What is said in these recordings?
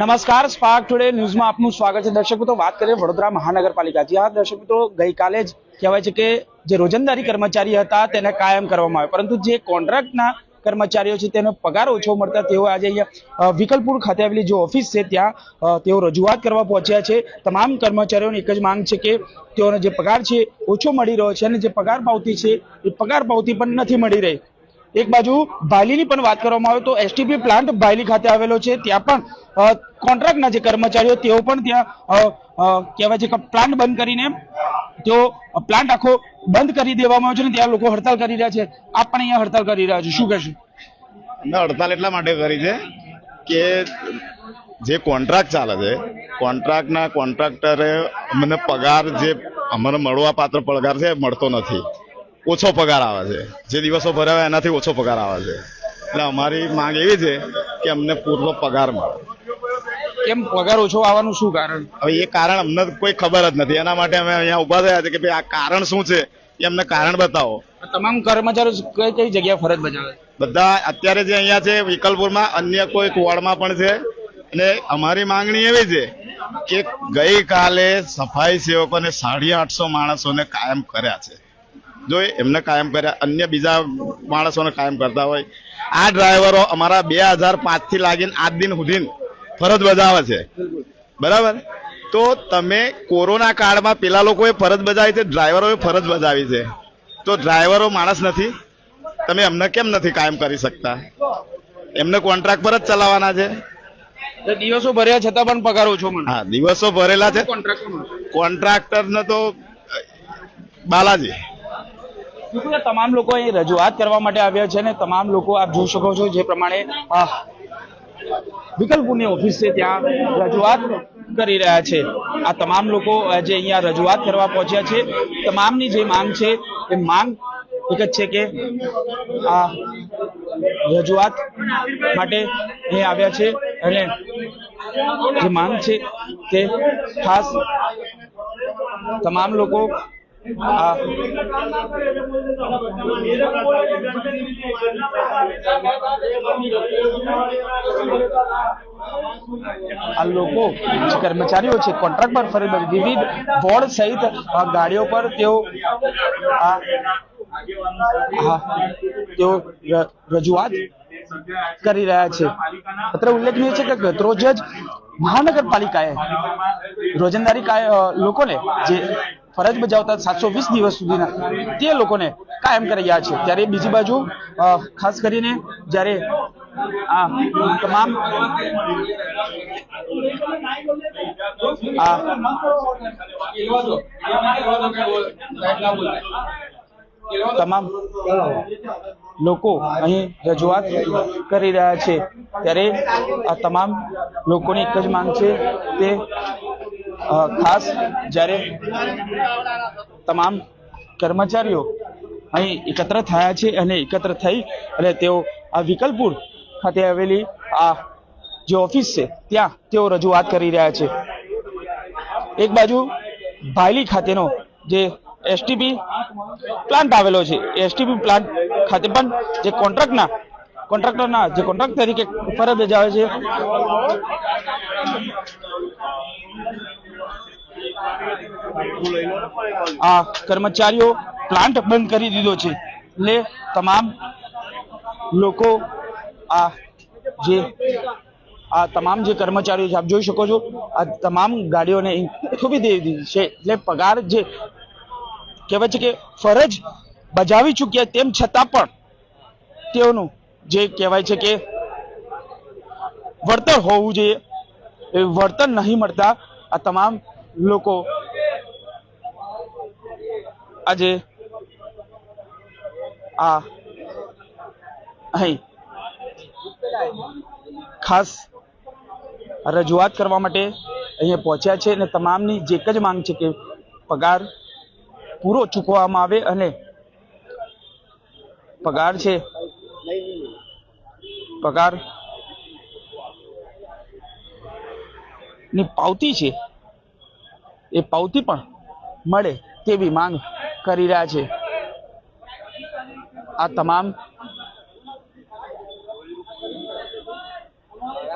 નમસ્કાર spark today ન્યૂઝમાં આપનું સ્વાગત છે. દર્શક મિત્રો, વાત કરીએ વડોદરા મહાનગરપાલિકાથી. આ દર્શક મિત્રો, ગઈકાલે જ કહેવાય છે કે જે રોજંદારી કર્મચારી હતા, તેને કાયમ કરવામાં આવ્યો. પરંતુ જે કોન્ટ્રાક્ટના કર્મચારીઓ છે, તેનો પગાર ઓછો મળતા તેઓ આજે અહીંયા વિકલપુર ખાતે આવેલી જે ઓફિસ છે, ત્યાં તેઓ રજૂઆત કરવા પહોંચ્યા છે. તમામ કર્મચારીઓની એક જ માંગ છે કે તેઓનો જે પગાર છે ઓછો મળી રહ્યો છે અને જે પગાર પાવતી છે, એ પગાર પાવતી પણ નથી મળી રહી. એક બાજુ ભાયલીની પણ વાત કરવામાં આવે તો એસટીપી પ્લાન્ટ ભાયલી ખાતે આવેલો છે. ત્યાં પણ કોન્ટ્રાક્ટના જે કર્મચારીઓ તેઓ પણ ત્યાં કહેવાય છે કે પ્લાન્ટ બંધ કરીને તેઓ પ્લાન્ટ આખો બંધ કરી દેવામાં આવ્યો છે ને ત્યાં લોકો હડતાલ કરી રહ્યા છે. આપ પણ અહીંયા હડતાલ કરી રહ્યા છો. શું કહેશું? અમે હડતાલ એટલા માટે કરી છે કે જે કોન્ટ્રાક્ટ ચાલે છે કોન્ટ્રાક્ટના કોન્ટ્રાક્ટરે અમને પગાર જે અમને મળવા પાત્ર પગાર છે મળતો નથી. ઓછો પગાર આવે છે. જે દિવસો ભરાવે એનાથી ઓછો પગાર આવે છે. એટલે અમારી માંગ એવી છે કે અમને પૂરતો પગાર મળે. કેમ પગાર ઓછો આવવાનું શું કારણ? હવે એ કારણ અમને કોઈ ખબર જ નથી. એના માટે અમે અહીંયા ઊભા થયા છે કે ભાઈ આ કારણ શું છે? એ અમને કારણ બતાવો. તમામ કર્મચારીઓ કઈ કઈ જગ્યાએ ફરજ બજાવે? બધા અત્યારે જે અહીંયા છે વિકલપુરમાં અન્ય કોઈ વોર્ડમાં પણ છે. અને અમારી માંગણી એવી છે કે ગઈકાલે સફાઈ સેવકોને સાડી આઠસો માણસોને કાયમ કર્યા છે. જો એમને કાયમ કર્યા. અન્ય બીજા માણસોને કાયમ કરતા હોય. આ ડ્રાઈવરો અમારા બે હજાર પાંચથી લાગીને આજ દિન સુધી ફરજ બજાવે છે. બરાબર? તો તમે કોરોના કાળમાં પેલા લોકોએ ફરજ બજાવી છે ડ્રાઈવરોએ ફરજ બજાવી છે. તો ડ્રાઈવરો માણસ નથી. તમે એમને કેમ નથી કાયમ કરી શકતા? એમને કોન્ટ્રાક્ટ પર જ ચલાવવાના છે. તો દિવસો ભર્યા છતાં પણ પગાર ઓછો મળે. હા દિવસો ભરેલા છે. કોન્ટ્રાક્ટર કોન્ટ્રાક્ટરને તો બાલાજી બિલકુલ, તમામ લોકો અહીં રજૂઆત કરવા માટે આવ્યા છે અને તમામ લોકો આપ જોઈ શકો છો જે પ્રમાણે, આ વિકલપુરની ઓફિસ છે ત્યાં રજૂઆત કરી રહ્યા છે. આ તમામ લોકો આજે અહીંયા રજૂઆત કરવા પહોંચ્યા છે, તમામની જે માંગ છે, એ માંગ એક જ છે કે આ રજૂઆત માટે અહીં આવ્યા છે અને જે માંગ છે તે ખાસ તમામ લોકો આ લોકો કર્મચારીઓ છે કોન્ટ્રાક્ટ પર ફરી બધી, વિવિધ બોર્ડ સહિત ગાડીઓ પર તેઓ આ તેઓ રજૂઆત કરી રહ્યા છે. અત્રે ઉલ્લેખનીય છે કે ગતરોજ જ મહાનગરપાલિકાએ રોજંદારી લોકોને જે ફરજ બજાવતા સાતસો વીસ દિવસ સુધીના તે લોકોને કાયમ કરી રહ્યા છે. ત્યારે બીજી બાજુ ખાસ કરીને જ્યારે આ તમામ તમામ લોકો અહીં રજૂઆત કરી રહ્યા છે. ત્યારે આ તમામ લોકોની એક જ માંગ છે તે ખાસ જ્યારે તમામ કર્મચારીઓ અહીં એકત્ર થયા છે અને એકત્ર થઈ અને તેઓ આ વિકલપુર ખાતે આવેલી આ જે ઓફિસ છે, ત્યાં તેઓ રજૂઆત કરી રહ્યા છે. એક બાજુ ભાયલી ખાતેનો જે એસટીપી પ્લાન્ટ આવેલો છે એસટીપી પ્લાન્ટ ખાતે પણ જે કોન્ટ્રાક્ટના કોન્ટ્રાક્ટરના જે કોન્ટ્રાક્ટ તરીકે ફરજ બજાવે છે આ કર્મચારીઓ પ્લાન્ટ બંધ કરી દીધો છે. એટલે તમામ લોકો આ જે, આ તમામ જે કર્મચારીઓ છે, આપ જોઈ શકો છો, આ તમામ ગાડીઓને થોભી દે દીધી છે. એટલે પગાર જે કહેવાય છે કે ફરજ બજાવી ચૂક્યા તેમ છતાં પણ તેઓનું જે કહેવાય છે કે વળતર હોવું જોઈએ. એ વળતર નહીં મળતા આ તમામ લોકો આજે આ અહીં ખાસ રજૂઆત કરવા માટે અહીંયા પહોંચ્યા છે અને તમામની જે એક જ માંગ છે કે પગાર પૂરો ચૂકવવામાં આવે અને પગાર છે, પગારની પાવતી છે, એ પાવતી પણ મળે તેવી માંગ કરી રહ્યા છે. આ તમામ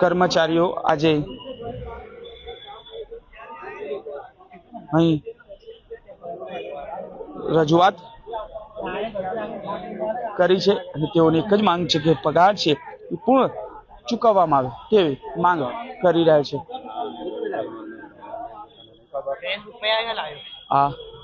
કર્મચારીઓ આજે અહીં રજૂઆત કરી છે અને તેઓની એક જ માંગ છે કે પગાર છે એ પૂર્ણ ચૂકવવામાં આવે તેવી માંગ કરી રહ્યા છે. હા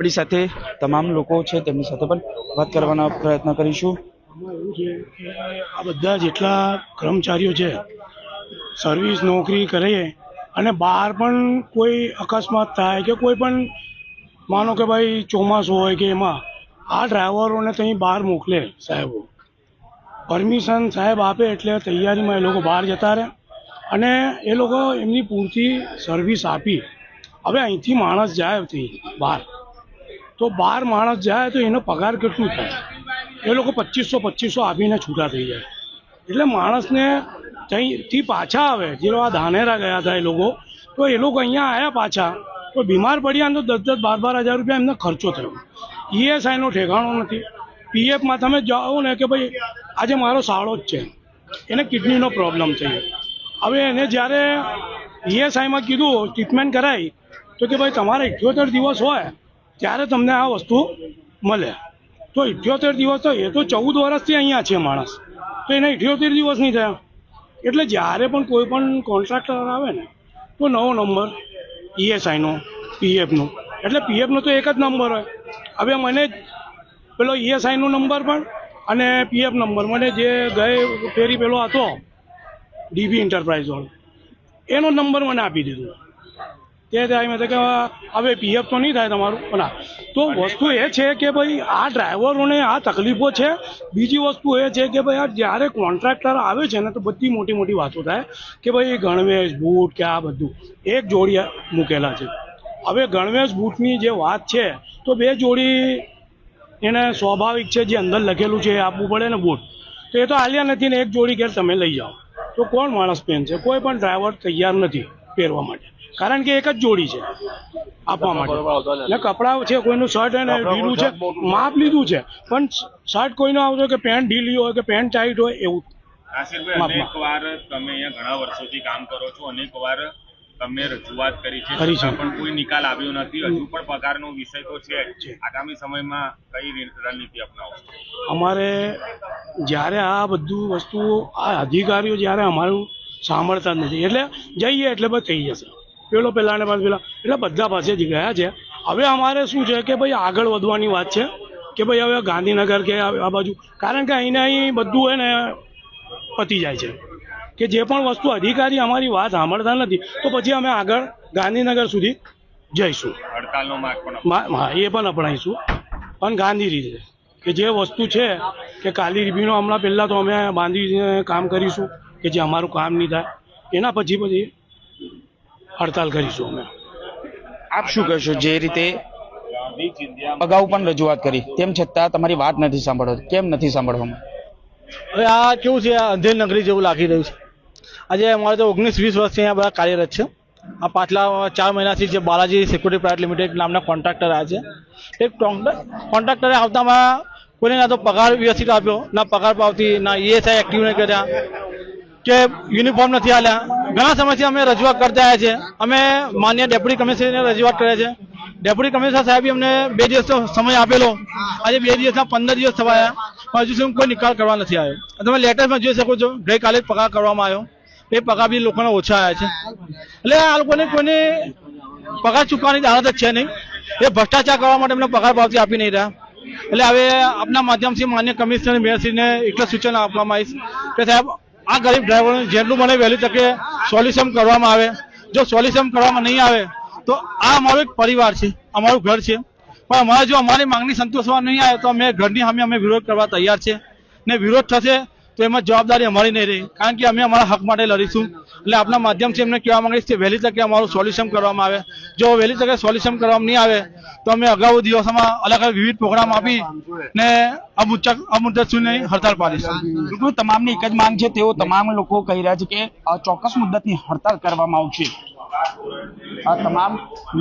આપણી સાથે તમામ લોકો છે તેમની સાથે પણ વાત કરવાનો પ્રયત્ન કરીશું. એવું છે કે આ બધા જેટલા કર્મચારીઓ છે સર્વિસ નોકરી કરે અને બહાર પણ કોઈ અકસ્માત થાય કે કોઈ પણ માનો કે ભાઈ ચોમાસું હોય કે એમાં, આ ડ્રાઈવરોને ત્યાં બહાર મોકલે સાહેબો. પરમિશન સાહેબ આપે એટલે તૈયારીમાં એ લોકો બહાર જતા રહે અને એ લોકો એમની પૂરતી સર્વિસ આપી. હવે અહીંથી માણસ જાય બહાર. તો બાર માણસ જાય તો એનો પગાર કેટલું થાય? એ લોકો પચીસો પચીસો આપીને છૂટા થઈ જાય. એટલે માણસને ત્યાંથી પાછા આવે, જે આ ધાનેરા ગયા હતા એ લોકો, તો એ લોકો અહીંયા આવ્યા પાછા. તો બીમાર પડ્યા તો દસ દસ બાર બાર હજાર રૂપિયા એમને ખર્ચો થયો. ઈએસઆઈનો ઠેકાણો નથી. પીએફમાં તમે જાઓ ને કે ભાઈ, આજે મારો સાળો જ છે. એને કિડનીનો પ્રોબ્લેમ થયો હવે એને જ્યારે ઈએસઆઈમાં કીધું, ટ્રીટમેન્ટ કરાવી તો કે ભાઈ, તમારે ઇઠ્યોતેર દિવસ હોય ત્યારે તમને આ વસ્તુ મળે. તો ઇઠ્યોતેર દિવસ તો એ તો ચૌદ વર્ષથી અહીંયા છે માણસ. તો એને ઇઠ્યોતેર દિવસ નહીં થયા. એટલે જ્યારે પણ કોઈ પણ કોન્ટ્રાક્ટર આવે ને, તો નવો નંબર ઈએસઆઈનો પીએફનો એટલે પીએફનો તો એક જ નંબર હોય. હવે મને પેલો ઈએસઆઈનો નંબર પણ અને પીએફ નંબર મને જે ગયે ફેરી પેલો હતો ડીબી એન્ટરપ્રાઇઝ વાળો. એનો નંબર મને આપી દીધો. તે ટાઈમે તો કે હવે પીએફ તો નહીં થાય તમારું. પણ તો વસ્તુ એ છે કે ભાઈ, આ ડ્રાઈવરોને આ તકલીફો છે. બીજી વસ્તુ એ છે કે ભાઈ, આ જ્યારે કોન્ટ્રાક્ટર આવે છે ને, તો બધી મોટી મોટી વાતો થાય કે ભાઈ, ગણવેશ બૂટ કે આ બધું. એક જોડી મૂકેલા છે. હવે ગણવેશ બૂટની જે વાત છે, તો બે જોડી એને સ્વાભાવિક છે, જે અંદર લખેલું છે, એ આપવું પડે ને બૂટ. તો એ તો હાલ્યા નથી ને, એક જોડી ઘેર તમે લઈ જાઓ. તો કોણ માણસ પહેરશે કોઈ પણ ડ્રાઈવર તૈયાર નથી પહેરવા માટે. કારણ કે એક જ જોડી છે. આપવા માટે. એટલે કપડાં છે કોઈનું શર્ટ અને ઢીલું છે માપ લીધું છે. પણ શર્ટ કોઈનો આવતો કે પેન્ટ ઢીલી હોય કે પેન્ટ ટાઈટ હોય એવું અનેક વાર તમે અહીંયા ઘણા વર્ષોથી કામ કરો છો અનેક વાર તમે રજૂઆત કરી છે. પણ કોઈ નિકાલ આવ્યો નથી. હજુ પણ પગારનો વિષય તો છે. જ. છે. આગામી સમયમાં કઈ રણનીતિ અપનાવશો અમારે જ્યારે આ બધું વસ્તુ આ અધિકારીઓ જ્યારે અમારું સાંભળતા જ નથી. એટલે જઈએ એટલે બસ થઈ જશે. પેલો પેલા ને પેલા. એટલે બધા પાસેથી ગયા છે. હવે અમારે શું છે કે ભાઈ આગળ વધવાની વાત છે. કે ભાઈ હવે ગાંધીનગર કે આ બાજુ. કારણ કે અહીંને અહીં બધું એને પતી જાય છે. કે જે પણ વસ્તુ અધિકારી અમારી વાત સાંભળતા નથી તો પછી અમે આગળ ગાંધીનગર સુધી જઈશું. હડતાલનો માર્ગ પણ હા એ પણ અપનાવીશું. પણ ગાંધી રીતે. કે જે વસ્તુ છે કે કાલી રીબીનો હમણાં પહેલાં તો અમે બાંધીને કામ કરીશું કે જે અમારું કામ નહીં થાય. એના પછી પછી હડતાલ કરીશું અમે. આપ શું કહેશો જે રીતે અગાઉ પણ રજૂઆત કરી? તેમ છતાં તમારી વાત નથી સાંભળવા કેમ નથી સાંભળવામાં હવે આ કેવું છે? આ અંધેર નગરી જેવું લાગી રહ્યું છે. આજે અમારે તો ઓગણીસ વીસ વર્ષથી અહીંયા બધા કાર્યરત છે. આ પાછલા ચાર મહિનાથી જે બાલાજી સિક્યુરિટી પ્રાઇવેટ લિમિટેડ નામના કોન્ટ્રાક્ટર આવ્યા છે. એ કોન્ટ્રાક્ટરે આવતામાં કોઈને ના તો પગાર વ્યવસ્થિત આપ્યો ના પગાર પાવતી ના ઈએસઆઈ એક્ટિવ નહીં કર્યા. કે યુનિફોર્મ નથી આલ્યા. ઘણા સમયથી અમે રજૂઆત કરતા આવ્યા છે અમે માન્ય ડેપ્યુટી કમિશનરને રજૂઆત કરે છે. ડેપ્યુટી કમિશનર સાહેબે અમને બે દિવસનો સમય આપેલો. આજે બે દિવસના પંદર દિવસ થવાયા પણ હજુ સુધી કોઈ નિકાલ કરવા નથી આવ્યો. તમે લેટેસ્ટમાં જોઈ શકો છો. ગઈકાલે પગાર કરવામાં આવ્યો. એ પગાર બી લોકોને ઓછા આવ્યા છે. એટલે આ લોકોને કોઈને પગાર ચૂકવાની હાલત જ છે નહીં. એ ભ્રષ્ટાચાર કરવા માટે એમને પગાર ભાવથી આપી નહીં રહ્યા. એટલે હવે આપના માધ્યમથી માન્ય કમિશનર મેયરશ્રીને એટલા સૂચન આપવામાં આવીશ કે સાહેબ આ ગરીબ ડ્રાઈવરોને જેટલું મને વહેલી તકે સોલ્યુશન કરવામાં આવે. જો સોલ્યુશન કરવામાં નહીં આવે, તો આ અમારો એક પરિવાર છે, અમારું ઘર છે. પણ અમારે જો અમારી માંગણી સંતોષવા નહીં આવે, તો અમે ઘરની સામે અમે વિરોધ કરવા તૈયાર છે. ને વિરોધ થશે તો એમાં જવાબદારી અમારી નહીં રહી. કારણ કે અમે અમારા હક માટે લડીશું. એટલે આપના માધ્યમથી એમને કહેવા માંગીશ કે વહેલી તકે અમારું સોલ્યુશન કરવામાં આવે. જો વહેલી તકે સોલ્યુશન કરવામાં નહીં આવે, તો અમે અગાઉ દિવસોમાં અલગ અલગ વિવિધ પ્રોગ્રામ આપી ને અમુદ્દત સુધી હડતાલ પાડીશું. તમામની એક જ માંગ છે, તેઓ તમામ લોકો કહી રહ્યા છે કે ચોક્કસ મુદ્દતની હડતાલ કરવામાં આવશે. આ તમામ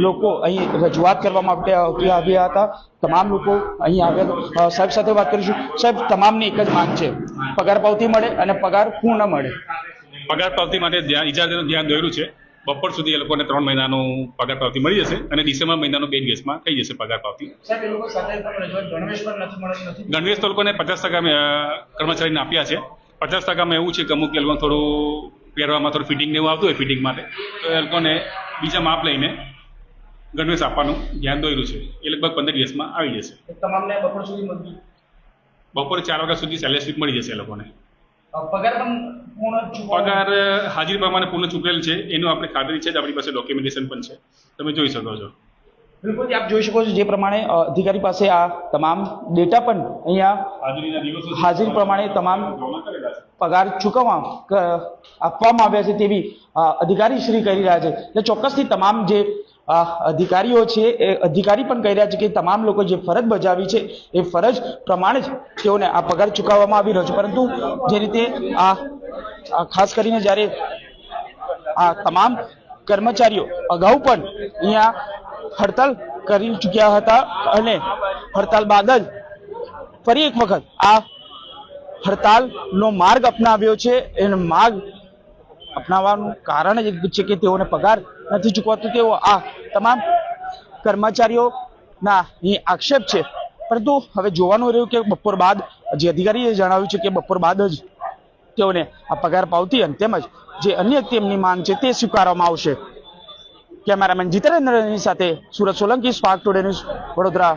લોકો અહીં રજૂઆત કરવા માટે આવતી આવ્યા હતા. તમામ લોકો અહીં આવ્યા સાહેબ સાથે વાત કરીશું. સાહેબ તમામની એક જ માંગ છે. પગાર પાવતી મળે અને પગાર પૂર્ણ મળે. પગાર પાવતી માટે ધ્યાન ઇજારતનું ધ્યાન દોર્યું છે. બપોર સુધી એ લોકોને ત્રણ મહિનાનું પગાર પાવતી મળી જશે અને ડિસેમ્બર મહિનાનું બે દિવસમાં થઈ જશે પગાર પાવતી. ગણવેશ તો લોકોને પચાસ ટકા મેં, કર્મચારીને આપ્યા છે. પચાસ ટકામાં એવું છે કે અમુક એ લોકો થોડું પહેરવામાં થોડું ફિટિંગ ને એવું આવતું હોય ફિટિંગ માટે તો એ લોકોને બીજા માપ લઈને ગણવેશ આપવાનું ધ્યાન દોર્યું છે. એ લગભગ પંદર દિવસમાં આવી જશે. તમામને બપોર સુધી મળતી બપોરે ચાર વાગ્યા સુધી સેલેરી સ્લીપ મળી જશે એ લોકોને. પગાર પણ પૂર્ણ પગાર હાજરી પ્રમાણે પૂર્ણ ચૂકેલ છે. એનું આપણે ખાતરી છે જ આપણી પાસે ડોક્યુમેન્ટેશન પણ છે. તમે જોઈ શકો છો. બિલકુલ આપ જોઈ શકો છો જે પ્રમાણે અધિકારી પાસે આ તમામ ડેટા પણ અહીંયા હાજરી પ્રમાણે તમામ પગાર ચૂકવવા આપવામાં આવ્યા છે તેવી અધિકારી શ્રી કહી રહ્યા છે. એટલે ચોક્કસથી તમામ જે અધિકારીઓ છે એ અધિકારી પણ કહી રહ્યા છે કે તમામ લોકો જે ફરજ બજાવી છે એ ફરજ પ્રમાણે જ તેઓને આ પગાર ચૂકવવામાં આવી રહ્યો છે. પરંતુ જે રીતે આ ખાસ કરીને જ્યારે આ તમામ કર્મચારીઓ અગાઉ પણ અહીંયા હડતાલ કરી ચૂક્યા હતા અને હડતાલ બાદ જ ફરી એક વખત આ હડતાલનો માર્ગ અપનાવ્યો છે. એનો માર્ગ અપનાવવાનું કારણ જ છે કે તેઓને પગાર નથી ચૂકવાતો. તેઓ આ તમામ કર્મચારીઓના અહીં આક્ષેપ છે. પરંતુ હવે જોવાનું રહ્યું કે બપોર બાદ જે અધિકારીએ જણાવ્યું છે કે બપોર બાદ જ તેઓને આ પગાર પાવતી અને તેમજ જે અન્ય તેમની માંગ છે તે સ્વીકારવામાં આવશે. કેમેરામેન જીતેન્દ્રની સાથે Surat Solanki spark today news Vadodara.